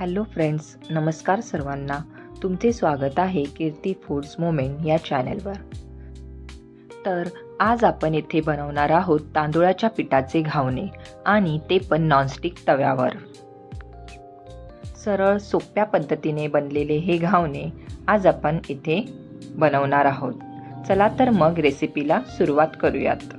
Hello friends नमस्कार सर्वांना. तुमचे स्वागत आहे कीर्ती फूड्स मोमेंट या चॅनलवर. तर आज आपण येथे बनवणार आहोत तांदूळाच्या पिठाचे घावणे आणि ते पण नॉनस्टिक तव्यावर. सरळ सोप्या पद्धतीने बनलेले हे घावणे आज आपण इथे बनवणार आहोत. चला तर मग रेसिपीला सुरुवात करूयात.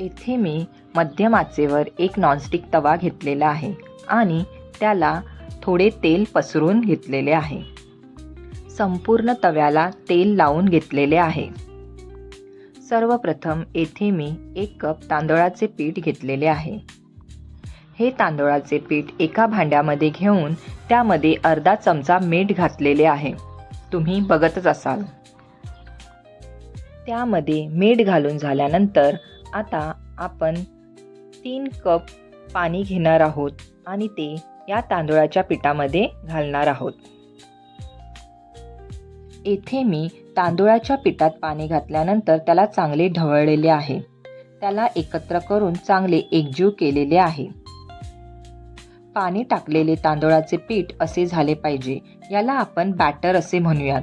येथे मी मध्यम आचेवर एक नॉनस्टिक तवा घेतलेला आहे आणि त्याला थोडे तेल पसरून घेतलेले आहे. संपूर्ण तव्याला तेल लावून घेतलेले आहे. सर्वप्रथम येथे मी एक कप तांदळाचे पीठ घेतलेले आहे. हे तांदळाचे पीठ एका भांड्यामध्ये घेऊन त्यामध्ये अर्धा चमचा मीठ घातलेले आहे. तुम्ही बघतच असाल. त्यामध्ये मीठ घालून झाल्यानंतर आता आपण तीन कप पाणी घेणार आहोत आणि ते या तांदूळाच्या पिठामध्ये घालणार आहोत. येथे मी तांदूळाच्या पिठात पाणी घातल्यानंतर त्याला चांगले ढवळलेले आहे. त्याला एकत्र करून चांगले एकजीव केलेले आहे. पाणी टाकलेले तांदूळाचे पीठ असे झाले पाहिजे याला आपण बॅटर असे म्हणूयात.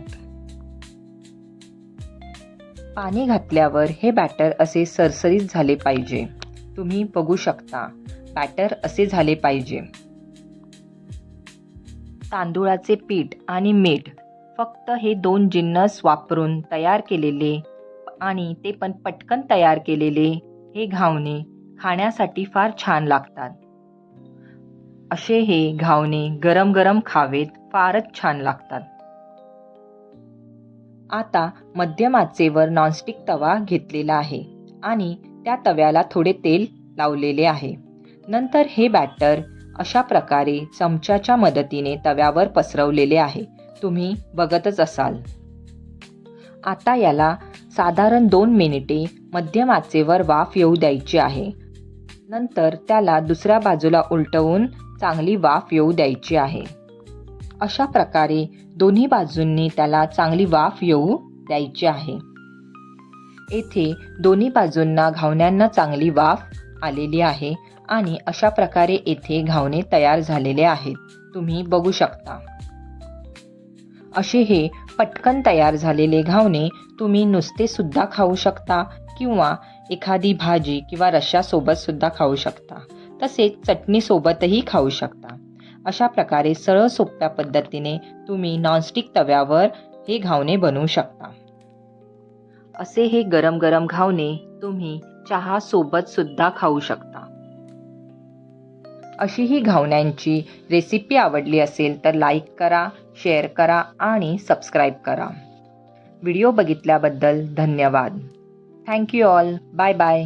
पाणी घातल्यावर हे बॅटर असे सरसरीत झाले पाहिजे. तुम्ही बघू शकता बॅटर असे झाले पाहिजे. तांदूळाचे पीठ आणि मीठ फक्त हे दोन जिन्नस वापरून तयार केलेले आणि ते पण पटकन तयार केलेले हे घावणे खाण्यासाठी फार छान लागतात. असे हे घावणे गरम गरम खावेत फारच छान लागतात. आता मध्यम आचेवर नॉनस्टिक तवा घेतलेला आहे आणि त्या तव्याला थोडे तेल लावलेले आहे. नंतर हे बॅटर अशा प्रकारे चमच्याच्या मदतीने तव्यावर पसरवलेले आहे. तुम्ही बघतच असाल. आता याला साधारण दोन मिनिटे मध्यम आचेवर वाफ येऊ द्यायची आहे. नंतर त्याला दुसऱ्या बाजूला उलटवून चांगली वाफ येऊ द्यायची आहे. अशा प्रकारे दोन्ही बाजूंनी त्याला चांगली वाफ येऊ द्यायची आहे. येथे दोन्ही बाजूंना घावण्यांना चांगली वाफ आलेली आहे आणि अशा प्रकारे येथे घावणे तयार झालेले आहेत. तुम्ही बघू शकता. असे हे पटकन तयार झालेले घावणे तुम्ही नुसते सुद्धा खाऊ शकता किंवा एखादी भाजी किंवा रश्श्यासोबत सुद्धा खाऊ शकता. तसेच चटणीसोबतही खाऊ शकता. अशा प्रकारे सरळ सोप्या पद्धतीने तुम्ही नॉनस्टिक तव्यावर हे घावणे बनवू शकता. असे हे गरम गरम घावणे तुम्ही चहा सोबत सुद्धा खाऊ शकता. अशी ही घावण्यांची रेसिपी आवडली असेल तर लाईक करा शेअर करा आणि सबस्क्राईब करा. व्हिडिओ बघितल्याबद्दल धन्यवाद. Thank you all bye bye